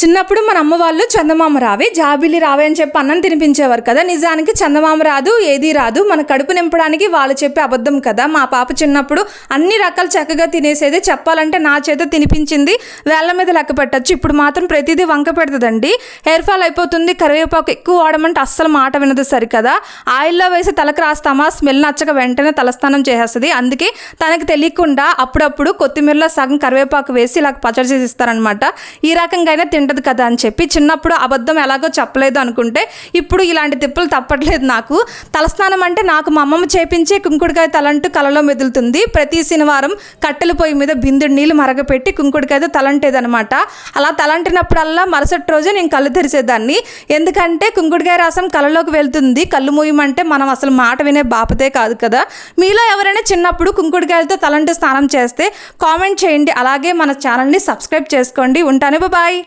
చిన్నప్పుడు మన అమ్మ వాళ్ళు చందమామ రావే జాబిలి రావే అని చెప్పి అన్నం తినిపించేవారు కదా. నిజానికి చందమామ రాదు ఏది రాదు. మన కడుపు నింపడానికి వాళ్ళు చెప్పే అబద్ధం కదా. మా పాప చిన్నప్పుడు అన్ని రకాలు చక్కగా తినేసేది చెప్పాలంటే నా చేత తినిపించింది వేళ్ళ మీద లెక్క పెట్టచ్చు. ఇప్పుడు మాత్రం ప్రతిదీ వంక పెడుతుందండి. హెయిర్ ఫాల్ అయిపోతుంది కరివేపాకు ఎక్కువ వాడమంటే అస్సలు మాట వినదు సరికదా. ఆయిల్లో వేసి తలకు రాస్తామా స్మెల్ నచ్చక వెంటనే తలస్నానం చేసేస్తుంది. అందుకే తనకు తెలియకుండా అప్పుడప్పుడు కొత్తిమీరలో సగం కరివేపాకు వేసి ఇలా పచ్చడి చేసి ఇస్తారనమాట ఈ రకంగా అయినా తింటది కదా అని చెప్పి చిన్నప్పుడు అబద్ధం ఎలాగో చెప్పలేదు అనుకుంటే ఇప్పుడు ఇలాంటి తిప్పలు తప్పట్లేదు నాకు. తలస్నానం అంటే నాకు మా అమ్మమ్మ చేపించి కుంకుడికాయ తలంటూ కలలో మెదులుతుంది. ప్రతి శనివారం కట్టెల పొయ్యి మీద బిందుడు నీళ్ళు మరగపెట్టి కుంకుడికాయతో తలంటేదనమాట అలా తలంటినప్పుడల్లా మరుసటి రోజే నేను కళ్ళు తెరిచేదాన్ని. ఎందుకంటే కుంకుడికాయ రసం కళ్ళలోకి వెళ్తుంది. కళ్ళు మూయమంటే మనం అసలు మాట వినే బాపతే కాదు కదా. మీలో ఎవరైనా చిన్నప్పుడు కుంకుడికాయలతో తలంటి స్నానం చేస్తే కామెంట్ చేయండి. అలాగే మన ఛానల్ని సబ్స్క్రైబ్ చేసుకోండి. ఉంటాను. బాయ్.